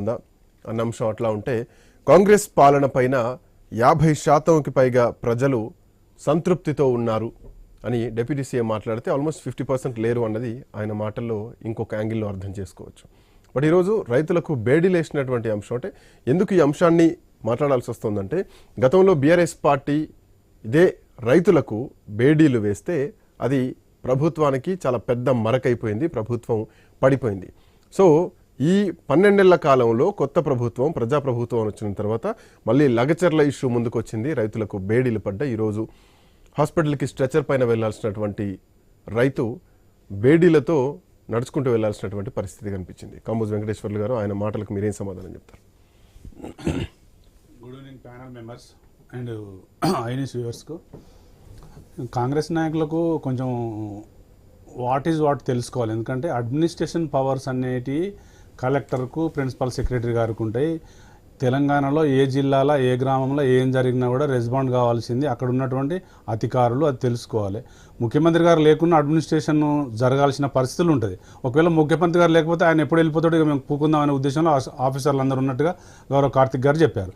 ఉందా? అన్న అంశం అట్లా ఉంటే కాంగ్రెస్ పాలన పైన యాభై శాతంకి పైగా ప్రజలు సంతృప్తితో ఉన్నారు అని డిప్యూటీ సీఎం మాట్లాడితే ఆల్మోస్ట్ ఫిఫ్టీ పర్సెంట్ లేరు అన్నది ఆయన మాటల్లో ఇంకొక యాంగిల్లో అర్థం చేసుకోవచ్చు. బట్ ఈరోజు రైతులకు బేడీలేసినటువంటి అంశం అంటే ఎందుకు ఈ అంశాన్ని మాట్లాడాల్సి వస్తుందంటే గతంలో బీఆర్ఎస్ పార్టీ ఇదే రైతులకు బేడీలు వేస్తే అది ప్రభుత్వానికి చాలా పెద్ద మరకైపోయింది ప్రభుత్వం పడిపోయింది. సో ఈ పన్నెండేళ్ళ కాలంలో కొత్త ప్రభుత్వం ప్రజాప్రభుత్వం వచ్చిన తర్వాత మళ్ళీ లగచర్ల ఇష్యూ ముందుకు వచ్చింది రైతులకు బేడీలు పడ్డ ఈరోజు హాస్పిటల్కి స్ట్రెచర్ పైన వెళ్ళాల్సినటువంటి రైతు బేడీలతో నడుచుకుంటూ వెళ్ళాల్సినటువంటి పరిస్థితి కనిపించింది. కంబోజ్ వెంకటేశ్వర్లు గారు ఆయన మాటలకు మీరేం సమాధానం చెప్తారు? Good evening panel members and ఐనిస్ వ్యూవర్స్కు కాంగ్రెస్ నాయకులకు కొంచెం వాట్ ఈజ్ వాట్ తెలుసుకోవాలి. ఎందుకంటే అడ్మినిస్ట్రేషన్ పవర్స్ అనేటివి కలెక్టర్కు ప్రిన్సిపల్ సెక్రటరీ గారికి ఉంటాయి. తెలంగాణలో ఏ జిల్లాలో ఏ గ్రామంలో ఏం జరిగినా కూడా రెస్పాండ్ కావాల్సింది అక్కడ ఉన్నటువంటి అధికారులు అది తెలుసుకోవాలి. ముఖ్యమంత్రి గారు లేకుండా అడ్మినిస్ట్రేషన్ జరగాల్సిన పరిస్థితులు ఉంటుంది. ఒకవేళ ముఖ్యమంత్రి గారు లేకపోతే ఆయన ఎప్పుడు వెళ్ళిపోతాడు ఇక మేము పూకుందాం అనే ఉద్దేశంలో ఆఫ్- ఆఫీసర్లు అందరూ ఉన్నట్టుగా గౌరవ కార్తిక్ గారు చెప్పారు.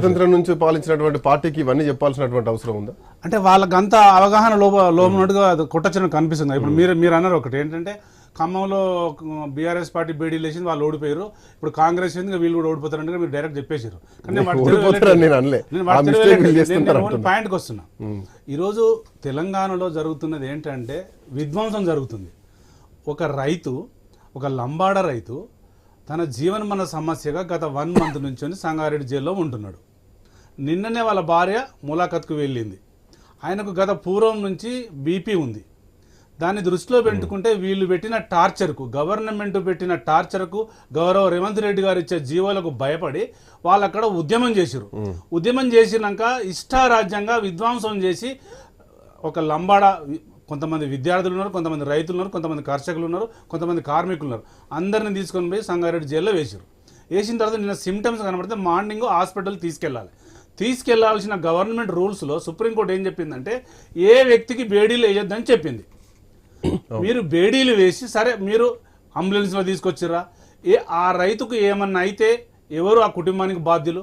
స్వాతంత్రం నుంచి పాలించినటువంటి పార్టీకి ఇవన్నీ చెప్పాల్సినటువంటి అవసరం ఉందా? అంటే వాళ్ళకంత అవగాహన లోప లోపన్నట్టుగా అది కొట్టచ్చని కనిపిస్తుంది. ఇప్పుడు మీరు మీరు అన్నారు ఒకటి. ఏంటంటే ఖమ్మంలో బీఆర్ఎస్ పార్టీ బేడీ లేచింది వాళ్ళు ఓడిపోయారు. ఇప్పుడు కాంగ్రెస్ ఏంది వీళ్ళు కూడా ఓడిపోతారంటే మీరు డైరెక్ట్ చెప్పేశారు. కానీ. పాయింట్కి వస్తున్నా. ఈరోజు తెలంగాణలో జరుగుతున్నది ఏంటంటే విధ్వంసం జరుగుతుంది. ఒక రైతు ఒక లంబాడ రైతు తన జీవనమన సమస్యగా గత వన్ మంత్ నుంచి సంగారెడ్డి జైల్లో ఉంటున్నాడు. నిన్ననే వాళ్ళ భార్య ములాఖత్కు వెళ్ళింది. ఆయనకు గత పూర్వం నుంచి బీపీ ఉంది. దాన్ని దృష్టిలో పెట్టుకుంటే వీళ్ళు పెట్టిన టార్చర్కు గవర్నమెంట్ పెట్టిన టార్చర్కు గౌరవ రేవంత్ రెడ్డి గారు ఇచ్చే జీవోలకు భయపడి వాళ్ళు అక్కడ ఉద్యమం చేసిరు ఉద్యమం చేసినాక ఇష్టారాజ్యంగా విధ్వంసం చేసి ఒక లంబాడ కొంతమంది విద్యార్థులు ఉన్నారు కొంతమంది రైతులు ఉన్నారు కొంతమంది కర్షకులు ఉన్నారు కొంతమంది కార్మికులు ఉన్నారు. అందరిని తీసుకొని పోయి సంగారెడ్డి జైల్లో వేసారు వేసిన తర్వాత నిన్న సిమ్టమ్స్ కనబడితే మార్నింగ్ హాస్పిటల్ తీసుకెళ్ళాలి. తీసుకెళ్ళాల్సిన గవర్నమెంట్ రూల్స్లో సుప్రీంకోర్టు ఏం చెప్పిందంటే ఏ వ్యక్తికి బేడీలు వేయొద్దని చెప్పింది. మీరు బేడీలు వేసి సరే మీరు అంబులెన్స్లో తీసుకొచ్చిర్రా. ఏ ఆ రైతుకు ఏమన్నా అయితే ఎవరు ఆ కుటుంబానికి బాధ్యులు?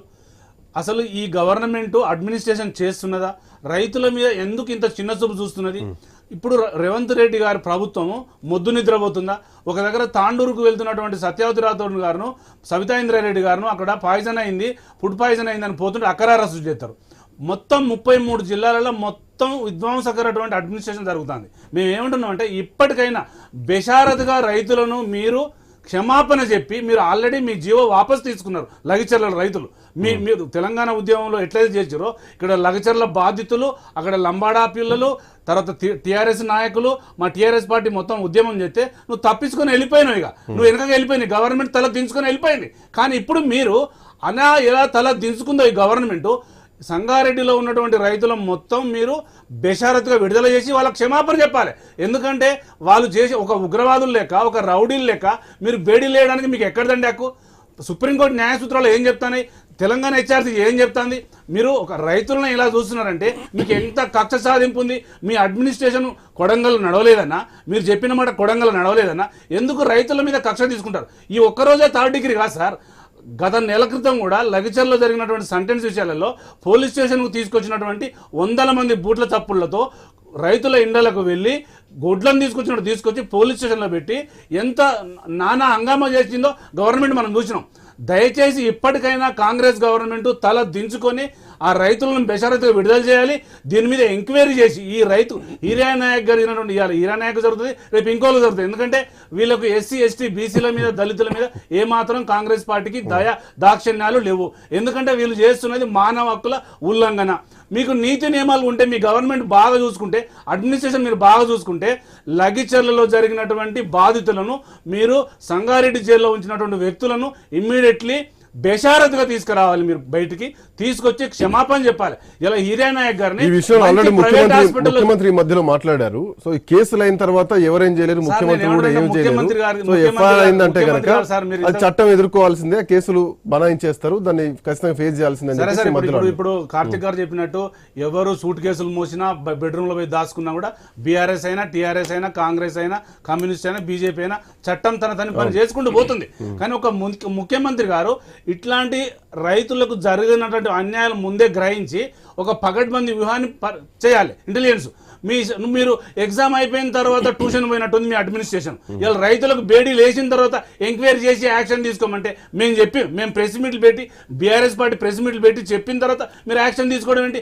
అసలు ఈ గవర్నమెంట్ అడ్మినిస్ట్రేషన్ చేస్తున్నదా? రైతుల మీద ఎందుకు ఇంత చిన్న చూపు చూస్తున్నది? ఇప్పుడు రేవంత్ రెడ్డి గారి ప్రభుత్వము మొద్దు నిద్రపోతుందా? ఒక దగ్గర తాండూరుకు వెళ్తున్నటువంటి సత్యావతి రాథోడ్ గారును సవితా ఇంద్రారెడ్డి గారును అక్కడ పాయిజన్ అయింది ఫుడ్ పాయిజన్ అయిందని పోతుంటే అక్కడ అరెస్ట్ చేస్తారు. మొత్తం ముప్పై మూడు జిల్లాలలో మొత్తం విధ్వంసకరటువంటి అడ్మినిస్ట్రేషన్ జరుగుతుంది. మేము ఏమంటున్నాం అంటే ఇప్పటికైనా బెషారత్గా రైతులను మీరు క్షమాపణ చెప్పి మీరు ఆల్రెడీ మీ జీవో వాపస్ తీసుకున్నారు లగిచర్ల రైతులు. మీ మీరు తెలంగాణ ఉద్యమంలో ఎట్లయితే చేసారో ఇక్కడ లగచర్ల బాధితులు అక్కడ లంబాడా పిల్లలు తర్వాత టీఆర్ఎస్ నాయకులు మా టీఆర్ఎస్ పార్టీ మొత్తం ఉద్యమం చేస్తే నువ్వు తప్పించుకొని వెళ్ళిపోయినావు ఇక. నువ్వు వెనక వెళ్ళిపోయినావు గవర్నమెంట్ తల దించుకొని వెళ్ళిపోయింది. కానీ ఇప్పుడు మీరు అనా ఎలా తల దించుకుందో ఈ గవర్నమెంట్ సంగారెడ్డిలో ఉన్నటువంటి రైతుల మొత్తం మీరు బెషారత్గా విడుదల చేసి వాళ్ళకి క్షమాపణ చెప్పాలి. ఎందుకంటే వాళ్ళు చేసి ఒక ఉగ్రవాదులు లేక ఒక రౌడీలు లేక మీరు బేడీ లేయడానికి మీకు ఎక్కడదండి హక్కు? సుప్రీంకోర్టు న్యాయ సూత్రాలు ఏం చెప్తాయి తెలంగాణ హెచ్ఆర్సీ ఏం చెప్తాంది? మీరు ఒక రైతులను ఎలా చూస్తున్నారంటే మీకు ఎంత కక్ష సాధింపు ఉంది? మీ అడ్మినిస్ట్రేషన్ కొడంగల్ నడవలేదన్నా మీరు చెప్పిన మాట కొడంగల్ నడవలేదన్నా ఎందుకు రైతుల మీద కక్ష తీసుకుంటారు? ఈ ఒక్కరోజే థర్డ్ డిగ్రీ కాదు సార్. గత నెల క్రితం కూడా లగిచర్లో జరిగినటువంటి సంటెన్స్ విషయాలలో పోలీస్ స్టేషన్కు తీసుకొచ్చినటువంటి వందల మంది బూట్ల తప్పులతో రైతుల ఇండలకు వెళ్ళి గొడ్లను తీసుకొచ్చినట్టు తీసుకొచ్చి పోలీస్ స్టేషన్లో పెట్టి ఎంత నానా హంగామా చేసిందో గవర్నమెంట్ మనం చూసినాం. దయచేసి ఇప్పటికైనా కాంగ్రెస్ గవర్నమెంట్ తల దించుకొని ఆ రైతులను బెషరతుగా విడుదల చేయాలి. దీని మీద ఎంక్వైరీ చేసి ఈ రైతు హీరా నాయక్ గారు జరిగినటువంటి ఇవాళ హీరా నాయక్ జరుగుతుంది రేపు ఇంకోళ్ళు జరుగుతుంది ఎందుకంటే వీళ్ళకు ఎస్సీ ఎస్టీ బీసీల మీద దళితుల మీద ఏమాత్రం కాంగ్రెస్ పార్టీకి దయ దాక్షిణ్యాలు లేవు. ఎందుకంటే వీళ్ళు చేస్తున్నది మానవ హక్కుల ఉల్లంఘన. మీకు నీతి నియమాలు ఉంటే మీ గవర్నమెంట్ బాగా చూసుకుంటే అడ్మినిస్ట్రేషన్ మీరు బాగా చూసుకుంటే లగిచర్లలో జరిగినటువంటి బాధితులను మీరు సంగారెడ్డి జైల్లో ఉంచినటువంటి వ్యక్తులను ఇమ్మీడియట్లీ బేషారతుగా తీసుకురావాలి మీరు బయటికి. తీసుకొచ్చి క్షమాపణ చెప్పాలి. ఇలా హీరియా నాయక్ గారిని ఈ విషయంలో ఆల్రెడీ ముఖ్యమంత్రి మధ్యలో మాట్లాడారు. సో ఈ కేసులు అయిన తర్వాత ఎవరేం చేయలేరు? ముఖ్యమంత్రి కూడా ఏం చేయలేరు. సో ఎఫ్ఐఆర్ అయిందంటే కనుక అది చట్టం ఎదుర్కోవాల్సిందే కేసులు బనాయించేస్తారు. దాన్ని ఖచ్చితంగా ఫేస్ చేయాల్సిందే సరే సరే ఇప్పుడు ఇప్పుడు కార్తిక్ గారు చెప్పినట్టు ఎవరు సూట్ కేసులు మోసినా బెడ్రూమ్లో పోయి దాచుకున్నా కూడా బీఆర్ఎస్ అయినా టీఆర్ఎస్ అయినా కాంగ్రెస్ అయినా కమ్యూనిస్ట్ అయినా బీజేపీ అయినా చట్టం తన తన పని చేసుకుంటూ పోతుంది. కానీ ఒక ముఖ్య- ముఖ్యమంత్రి గారు ఇట్లాంటి రైతులకు జరిగినటువంటి అన్యాయాలు ముందే గ్రహించి ఒక పగడ్బందీ వ్యూహాన్ని ప- చేయాలి. ఇంటెలిజెన్స్ మీ మీరు ఎగ్జామ్ అయిపోయిన తర్వాత ట్యూషన్ పోయినట్టుంది మీ అడ్మినిస్ట్రేషన్. ఇలా రైతులకు బేడీ లేచిన తర్వాత ఎంక్వైరీ చేసి యాక్షన్ తీసుకోమంటే మేము చెప్పి మేము ప్రెస్ మీట్లు పెట్టి బీఆర్ఎస్ పార్టీ ప్రెస్ మీట్లు పెట్టి చెప్పిన తర్వాత మీరు యాక్షన్ తీసుకోవడం ఏంటి?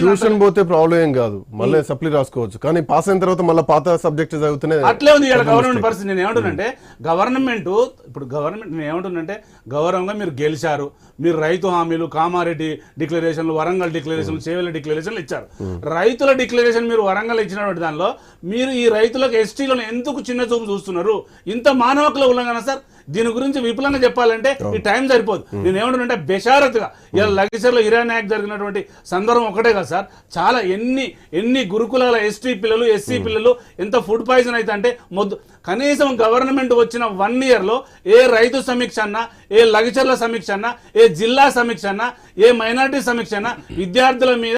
ట్యూషన్ పోతే ప్రాబ్లం ఏం కాదు. మళ్ళీ సప్లీ రాసుకోవచ్చు. కానీ పాస్ అయిన తర్వాత మళ్ళీ పాత సబ్జెక్ట్ చదివితేనే అట్లే ఉంది ఇక్కడ గవర్నమెంట్ పరిస్థితి. నేను ఏమంటున్నంటే గవర్నమెంట్ ఇప్పుడు గవర్నమెంట్ నేను ఏమంటున్నంటే గౌరవంగా మీరు గెలిచారు. మీరు రైతు హామీలు కామారెడ్డి డిక్లరేషన్లు వరంగల్ డిక్లరేషన్లు చేవెళ్ళ డిక్లరేషన్లు ఇచ్చారు. రైతుల డిక్లరేషన్ మీరు వరంగల్ ఇచ్చినటువంటి దానిలో మీరు ఈ రైతులకు ఎస్టీలను ఎందుకు చిన్న చూపు చూస్తున్నారు? ఇంత మానవ హక్కుల ఉల్లంఘన సార్. దీని గురించి విపులంగా చెప్పాలంటే ఈ టైం సరిపోదు. నేను ఏమంటున్నంటే బెషారత్గా ఇలా లగేచర్లో ఇరాన్ యాక్ట్ జరిగినటువంటి సందర్భం ఒకటే కదా సార్. చాలా ఎన్ని ఎన్ని గురుకులాల ఎస్టీ పిల్లలు ఎస్సీ పిల్లలు ఎంత ఫుడ్ పాయిజన్ అయితే అంటే మొద్దు కనీసం గవర్నమెంట్ వచ్చిన వన్ ఇయర్లో ఏ రైతు సమీక్ష అన్నా ఏ లగచర్ల సమీక్ష అన్నా ఏ జిల్లా సమీక్ష అన్నా ఏ మైనార్టీ సమీక్ష అన్నా విద్యార్థుల మీద